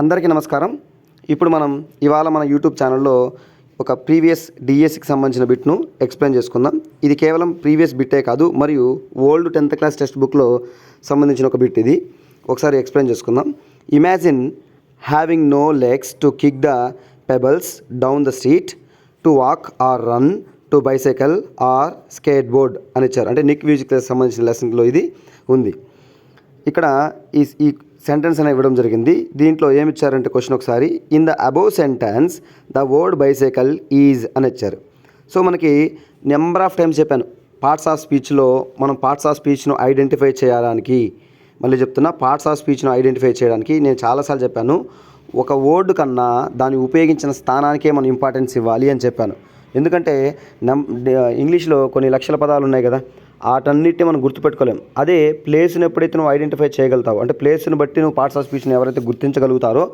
అందరికీ నమస్కారం. ఇప్పుడు మనం ఇవాళ మన యూట్యూబ్ ఛానల్లో ఒక ప్రీవియస్ డిఎస్సికి సంబంధించిన బిట్ను ఎక్స్ప్లెయిన్ చేసుకుందాం. ఇది కేవలం ప్రీవియస్ బిట్టే కాదు మరియు ఓల్డ్ టెన్త్ క్లాస్ టెక్స్ట్ బుక్లో సంబంధించిన ఒక బిట్ ఇది. ఒకసారి ఎక్స్ప్లెయిన్ చేసుకుందాం. Imagine having no legs to kick the pebbles down the street to walk or run to bicycle or skateboard అని ఇచ్చారు. అంటే నిక్ మ్యూజిక్ సంబంధించిన లెసన్లో ఇది ఉంది. ఇక్కడ ఈ ఈ సెంటెన్స్ అనేది ఇవ్వడం జరిగింది. దీంట్లో ఏమి ఇచ్చారంటే క్వశ్చన్ ఒకసారి in the above sentence the word bicycle is అని ఇచ్చారు. సో మనకి నెంబర్ ఆఫ్ టైమ్స్ చెప్పాను. పార్ట్స్ ఆఫ్ స్పీచ్లో మనం పార్ట్స్ ఆఫ్ స్పీచ్ను ఐడెంటిఫై చేయడానికి మళ్ళీ చెప్తున్నా పార్ట్స్ ఆఫ్ స్పీచ్ను ఐడెంటిఫై చేయడానికి నేను చాలాసార్లు చెప్పాను. ఒక వర్డ్ కన్నా దాన్ని ఉపయోగించిన స్థానానికే మనం ఇంపార్టెన్స్ ఇవ్వాలి అని చెప్పాను. ఎందుకంటే నం ఇంగ్లీష్లో కొన్ని లక్షల పదాలు ఉన్నాయి కదా వాటన్నిటిని మనం గుర్తుపెట్టుకోలేం. అదే ప్లేస్ని ఎప్పుడైతే నువ్వు ఐడెంటిఫై చేయగలుగుతావు అంటే ప్లేస్ని బట్టి నువ్వు పార్ట్స్ ఆఫ్ స్పీచ్ని ఎవరైతే గుర్తించగలుగుతారో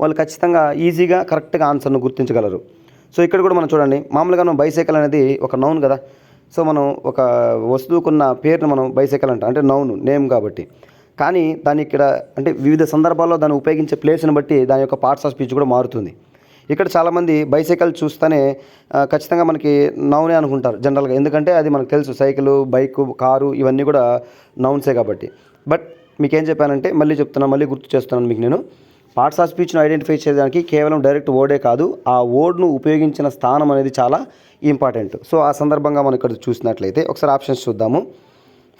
వాళ్ళు ఖచ్చితంగా ఈజీగా కరెక్ట్గా ఆన్సర్ను గుర్తించగలరు. సో ఇక్కడ కూడా మనం చూడండి మామూలుగా మనం బైసైకిల్ అనేది ఒక నౌన్ కదా. సో మనం ఒక వస్తువుకున్న పేరును మనం బైసైకిల్ అంటాం అంటే నౌన్ నేమ్ కాబట్టి. కానీ దాన్ని ఇక్కడ అంటే వివిధ సందర్భాల్లో దాన్ని ఉపయోగించే ప్లేస్ని బట్టి దాని యొక్క పార్ట్స్ ఆఫ్ స్పీచ్ కూడా మారుతుంది. ఇక్కడ చాలామంది బైసైకిల్ చూస్తేనే ఖచ్చితంగా మనకి నౌనే అనుకుంటారు జనరల్గా. ఎందుకంటే అది మనకు తెలుసు సైకిల్ బైక్ కారు ఇవన్నీ కూడా నౌన్సే కాబట్టి. బట్ మీకేం చెప్పానంటే మళ్ళీ చెప్తున్నాను మళ్ళీ గుర్తు చేస్తున్నాను మీకు నేను. పార్ట్స్ ఆఫ్ స్పీచ్ను ఐడెంటిఫై చేయడానికి కేవలం డైరెక్ట్ వర్డే కాదు ఆ వర్డ్ను ఉపయోగించిన స్థానం అనేది చాలా ఇంపార్టెంట్. సో ఆ సందర్భంగా మనం ఇక్కడ చూసినట్లయితే ఒకసారి ఆప్షన్స్ చూద్దాము.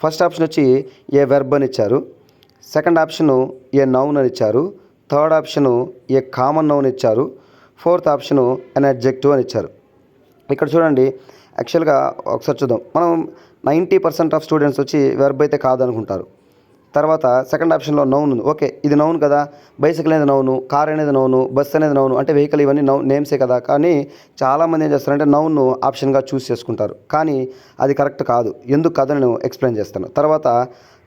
ఫస్ట్ ఆప్షన్ వచ్చి ఏ వెర్బ్ అని ఇచ్చారు. సెకండ్ ఆప్షను ఏ నౌన్ అని ఇచ్చారు. Third option a common noun ఇచ్చారు. ఫోర్త్ ఆప్షను అన్ అడ్జెక్టివ్ అని ఇచ్చారు. ఇక్కడ చూడండి యాక్చువల్గా ఒకసారి చూద్దాం. మనం నైంటీ పర్సెంట్ ఆఫ్ స్టూడెంట్స్ వచ్చి వెర్బ్ అయితే కాదనుకుంటారు. తర్వాత సెకండ్ ఆప్షన్లో నౌన్ ఉంది. ఓకే ఇది నౌన్ కదా. బైసైకిల్ అనేది నౌను కార్ అనేది నౌను బస్ అనేది నౌను అంటే వెహికల్ ఇవన్నీ నౌ నేమ్సే కదా. కానీ చాలామంది ఏం చేస్తారంటే నౌన్ను ఆప్షన్గా చూస్ చేసుకుంటారు. కానీ అది కరెక్ట్ కాదు. ఎందుకు కాదని నేను ఎక్స్ప్లెయిన్ చేస్తాను. తర్వాత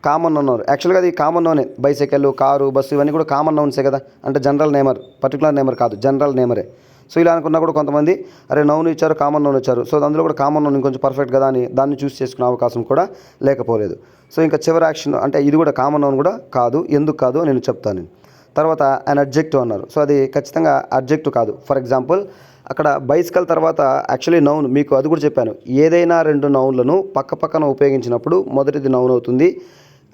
కామన్ ఉన్నారు యాక్చువల్గా అది కామన్ నోనే బైసైకిల్ కారు బస్సు ఇవన్నీ కూడా కామన్ నౌన్సే కదా. అంటే జనరల్ నేమర్ పర్టికులర్ నేమర్ కాదు జనరల్ నేమరే సో ఇలా అనుకున్నా కూడా కొంతమంది అరే నౌన్ ఇచ్చారు కామన్ నౌన్ ఇచ్చారు. సో అందులో కూడా కామన్ నౌన్ ఇంకొంచెం పర్ఫెక్ట్ కదా అని దాన్ని చూస్ చేసుకునే అవకాశం కూడా లేకపోలేదు. సో ఇంకా చివరి యాక్షన్ అంటే ఇది కూడా కామన్ నౌన్ కూడా కాదు. ఎందుకు కాదు నేను చెప్తాను నేను. తర్వాత అన్ అడ్జెక్టివ్ అన్నారు. సో అది ఖచ్చితంగా అడ్జెక్టివ్ కాదు. ఫర్ ఎగ్జాంపుల్ అక్కడ బైసికల్ తర్వాత యాక్చువల్లీ నౌన్ మీకు అది కూడా చెప్పాను. ఏదైనా రెండు నౌన్లను పక్క పక్కన ఉపయోగించినప్పుడు మొదటిది నౌన్ అవుతుంది.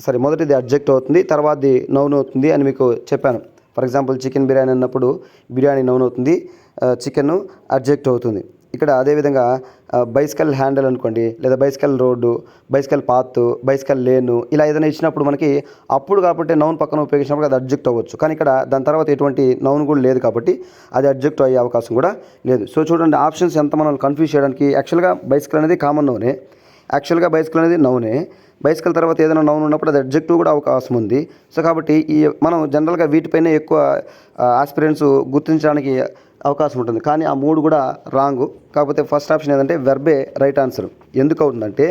సరే మొదటిది అడ్జెక్ట్ అవుతుంది తర్వాతది నౌన్ అవుతుంది అని మీకు చెప్పాను. ఫర్ ఎగ్జాంపుల్ చికెన్ బిర్యానీ అన్నప్పుడు బిర్యానీ నౌన్ అవుతుంది చికెన్ అడ్జెక్ట్ అవుతుంది. ఇక్కడ అదేవిధంగా బైసికల్ హ్యాండిల్ అనుకోండి లేదా bicycle road bicycle path bicycle lane ఇలా ఏదైనా ఇచ్చినప్పుడు మనకి అప్పుడు కాబట్టి నౌన్ పక్కన ఉపయోగించినప్పుడు అది అడ్జెక్ట్ అవ్వచ్చు. కానీ ఇక్కడ దాని తర్వాత ఎటువంటి నౌన్ కూడా లేదు కాబట్టి అది అడ్జెక్ట్ అయ్యే అవకాశం కూడా లేదు. సో చూడండి ఆప్షన్స్ ఎంత మనం కన్ఫ్యూజ్ చేయడానికి యాక్చువల్గా బైసికల్ అనేది కామన్ నౌనే. యాక్చువల్గా బైసికల్ అనేది నౌనే బైసికల్ తర్వాత ఏదైనా నౌన్ ఉన్నప్పుడు అది అడ్జెక్టివ్ కూడా అవకాశం ఉంది. సో కాబట్టి ఈ మనం జనరల్గా వీటిపైనే ఎక్కువ ఆస్పిరెంట్స్ గుర్తించడానికి అవకాశం ఉంటుంది. కానీ ఆ మూడు కూడా రాంగ్ కాకపోతే ఫస్ట్ ఆప్షన్ ఏంటంటే వెర్బే రైట్ ఆన్సర్ ఎందుకు అవుతుందంటే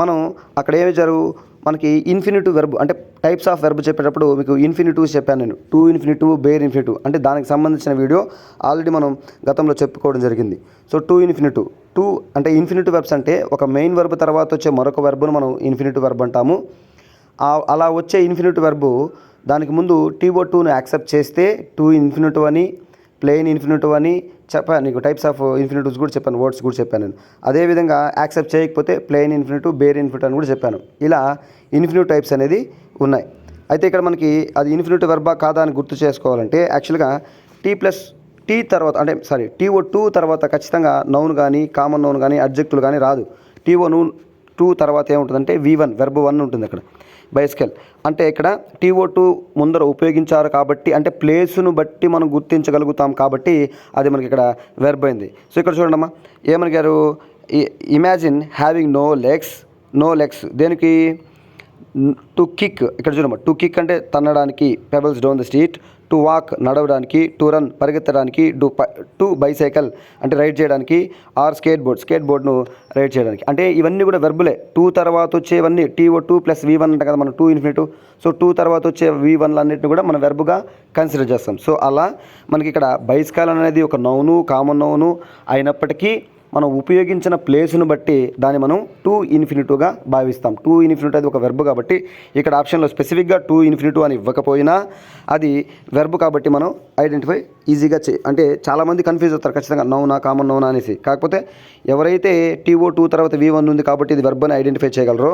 మనం అక్కడ ఏమి జరుగు మనకి ఇన్ఫినిటివ్ వెర్బ్ అంటే టైప్స్ ఆఫ్ వెర్బ్ చెప్పేటప్పుడు మీకు ఇన్ఫినిటివ్స్ చెప్పాను నేను. టూ ఇన్ఫినిటివ్ బేర్ ఇన్ఫినిటివ్ అంటే దానికి సంబంధించిన వీడియో ఆల్రెడీ మనం గతంలో చెప్పుకోవడం జరిగింది. సో టూ ఇన్ఫినిటివ్ టూ అంటే ఇన్ఫినిటివ్ వెర్బ్స్ అంటే ఒక మెయిన్ వెర్బ్ తర్వాత వచ్చే మరొక వెర్బ్ను మనం ఇన్ఫినిటివ్ వెర్బ్ అంటాము. అలా వచ్చే ఇన్ఫినిటివ్ వెర్బ్ దానికి ముందు టీఓ టూను యాక్సెప్ట్ చేస్తే టూ ఇన్ఫినిటివ్ అని ప్లెయిన్ ఇన్ఫినిటివ్ అని చెప్పాను నీకు టైప్స్ ఆఫ్ ఇన్ఫినిటివ్స్ కూడా చెప్పాను వర్డ్స్ కూడా చెప్పాను నేను. అదేవిధంగా యాక్సెప్ట్ చేయకపోతే ప్లెయిన్ ఇన్ఫినిటివ్ బేర్ ఇన్ఫినిటివ్ అని కూడా చెప్పాను. ఇలా ఇన్ఫినిటివ్ టైప్స్ అనేది ఉన్నాయి. అయితే ఇక్కడ మనకి అది ఇన్ఫినిటివ్ వెర్బా కాదా అని గుర్తు చేసుకోవాలంటే యాక్చువల్గా టీ ప్లస్ టీ తర్వాత అంటే సారీ టీఓ టూ తర్వాత ఖచ్చితంగా నౌన్ కానీ కామన్ నౌన్ కానీ అడ్జెక్టులు కానీ రాదు. టీఓ నూ టూ తర్వాత ఏముంటుందంటే వి వన్ వెర్బ్ వన్ ఉంటుంది అక్కడ బైస్కెల్ అంటే ఇక్కడ టీఓ టూ ముందర ఉపయోగించారు కాబట్టి అంటే ప్లేసును బట్టి మనం గుర్తించగలుగుతాం కాబట్టి అది మనకి ఇక్కడ వెర్బ్ అయింది. సో ఇక్కడ చూడండి అమ్మా ఏమనిగారు imagine having no legs no legs దేనికి? టు కిక్ ఇక్కడ చూడమ్మా టు కిక్ అంటే తన్నడానికి pebbles down the street to walk నడవడానికి టు రన్ పరిగెత్తడానికి టు టు బైసైకిల్ అంటే రైడ్ చేయడానికి ఆర్ స్కేట్ బోర్డ్ స్కేట్ బోర్డ్ను రైడ్ చేయడానికి. అంటే ఇవన్నీ కూడా వెర్బులే టూ తర్వాత వచ్చేవన్నీ T O to plus V one అంటే కదా మనం టూ ఇన్ఫినిట్ సో టూ తర్వాత వచ్చే వి వన్లు అన్నింటిని కూడా మనం వెర్బుగా కన్సిడర్ చేస్తాం. సో అలా మనకి ఇక్కడ బైస్కాల్ అనేది ఒక నౌను కామన్ నౌను అయినప్పటికీ మనం ఉపయోగించిన ప్లేస్ను బట్టి దాన్ని మనం టూ ఇన్ఫినిటివ్గా భావిస్తాం. టూ ఇన్ఫినిట్ అది ఒక వెర్బ్ కాబట్టి ఇక్కడ ఆప్షన్లో స్పెసిఫిక్గా టూ ఇన్ఫినిటివ్ అని ఇవ్వకపోయినా అది వెర్బ్ కాబట్టి మనం ఐడెంటిఫై ఈజీగా చే అంటే చాలామంది కన్ఫ్యూజ్ అవుతారు ఖచ్చితంగా నౌనా కామన్ నౌనా అనేసి. కాకపోతే ఎవరైతే టీఓ టూ తర్వాత వి వన్ ఉంది కాబట్టి ఇది వెర్బ్ అని ఐడెంటిఫై చేయగలరో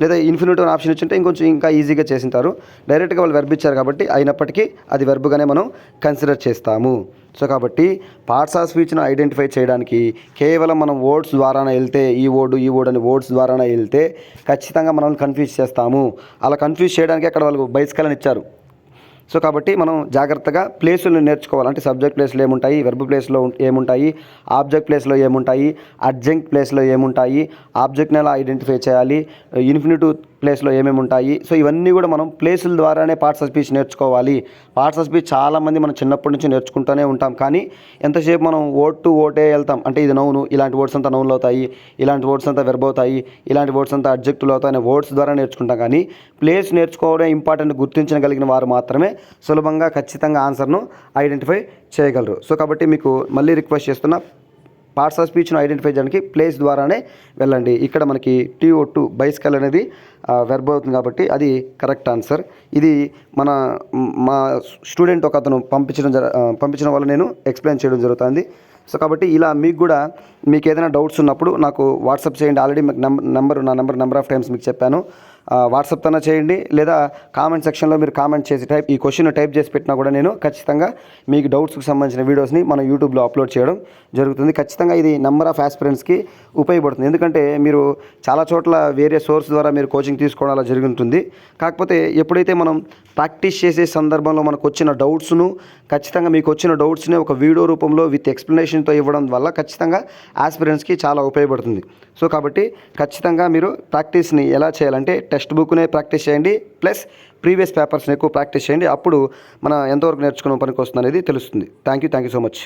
లేదా ఇన్ఫినిట్ ఆప్షన్ ఇచ్చుంటే ఇంకొంచెం ఇంకా ఈజీగా చేసింటారు. డైరెక్ట్గా వాళ్ళు వెర్బ్ ఇచ్చారు కాబట్టి అయినప్పటికీ అది వెర్బ్గానే మనం కన్సిడర్ చేస్తాము. సో కాబట్టి పార్ట్స్ ఆఫ్ స్పీచ్ను ఐడెంటిఫై చేయడానికి కేవలం మనం వర్డ్స్ ద్వారానే వెళ్తే ఈ ఓడు ఈ ఓడు అని వర్డ్స్ ద్వారానే వెళ్తే ఖచ్చితంగా మనం కన్ఫ్యూజ్ చేస్తాము. అలా కన్ఫ్యూజ్ చేయడానికి అక్కడ వాళ్ళు బైస్కల్ ఇచ్చారు. సో కాబట్టి మనం జాగ్రత్తగా ప్లేసులను నేర్చుకోవాలి. అంటే సబ్జెక్ట్ ప్లేస్లో ఏముంటాయి? వెర్బ్ ప్లేస్లో ఏముంటాయి? ఆబ్జెక్ట్ ప్లేస్లో ఏముంటాయి? అర్జెంట్ ప్లేస్లో ఏముంటాయి? ఆబ్జెక్ట్ని ఎలా ఐడెంటిఫై చేయాలి? ఇన్ఫినిటివ్ ప్లేస్లో ఏమేమి ఉంటాయి? సో ఇవన్నీ కూడా మనం ప్లేసుల ద్వారానే పార్ట్స్ ఆఫ్ స్పీచ్ నేర్చుకోవాలి. పార్ట్స్ ఆఫ్ స్పీచ్ చాలామంది మనం చిన్నప్పటి నుంచి నేర్చుకుంటూనే ఉంటాం. కానీ ఎంతసేపు మనం ఓట్ టు ఓటే వెళ్తాం? అంటే ఇది నౌను ఇలాంటి వర్డ్స్ అంతా నౌన్లు అవుతాయి ఇలాంటి వర్డ్స్ అంతా వెర్బ్ అవుతాయి ఇలాంటి వర్డ్స్ అంతా అడ్జెక్టులు అవుతాయి అనే వర్డ్స్ ద్వారా నేర్చుకుంటాం. కానీ ప్లేస్ నేర్చుకోవడం ఇంపార్టెంట్ గుర్తించగలిగిన వారు మాత్రమే సులభంగా ఖచ్చితంగా ఆన్సర్ను ఐడెంటిఫై చేయగలరు. సో కాబట్టి మీకు మళ్ళీ రిక్వెస్ట్ చేస్తున్నా. పార్ట్స్ ఆఫ్ స్పీచ్ను ఐడెంటిఫై చేయడానికి ప్లేస్ ద్వారానే వెళ్ళండి. ఇక్కడ మనకి టీఓ టూ బైస్కల్ అనేది వెర్బ్ అవుతుంది కాబట్టి అది కరెక్ట్ ఆన్సర్. ఇది మన మా స్టూడెంట్ ఒక అతను పంపించడం జర పంపించడం వల్ల నేను ఎక్స్ప్లెయిన్ చేయడం జరుగుతుంది. సో కాబట్టి ఇలా మీకు కూడా మీకు ఏదైనా డౌట్స్ ఉన్నప్పుడు నాకు వాట్సాప్ చేయండి. ఆల్రెడీ మీకు నెంబర్ నెంబర్ నా నెంబర్ నెంబర్ ఆఫ్ టైమ్స్ మీకు చెప్పాను. వాట్సాప్ తన చేయండి లేదా కామెంట్ సెక్షన్లో మీరు కామెంట్ చేసి టైప్ ఈ క్వశ్చన్ టైప్ చేసి పెట్టినా కూడా నేను ఖచ్చితంగా మీకు డౌట్స్కి సంబంధించిన వీడియోస్ని మన యూట్యూబ్లో అప్లోడ్ చేయడం జరుగుతుంది. ఖచ్చితంగా ఇది నెంబర్ ఆఫ్ ఆస్పిరెంట్స్కి ఉపయోగపడుతుంది. ఎందుకంటే మీరు చాలా చోట్ల వేరే సోర్స్ ద్వారా మీరు కోచింగ్ తీసుకోవడం అలా జరుగుతుంది. కాకపోతే ఎప్పుడైతే మనం ప్రాక్టీస్ చేసే సందర్భంలో మనకు వచ్చిన డౌట్స్ను ఖచ్చితంగా మీకు వచ్చిన డౌట్స్ని ఒక వీడియో రూపంలో విత్ ఎక్స్ప్లెనేషన్తో ఇవ్వడం వల్ల ఖచ్చితంగా ఆస్పిరెంట్స్కి చాలా ఉపయోగపడుతుంది. సో కాబట్టి ఖచ్చితంగా మీరు ప్రాక్టీస్ని ఎలా చేయాలంటే టెక్స్ట్ బుక్నే ప్రాక్టీస్ చేయండి ప్లస్ ప్రీవియస్ పేపర్స్ని ఎక్కువ ప్రాక్టీస్ చేయండి అప్పుడు మనం ఎంతవరకు నేర్చుకున్న పనికి వస్తుంది అనేది తెలుస్తుంది. Thank you thank you so much.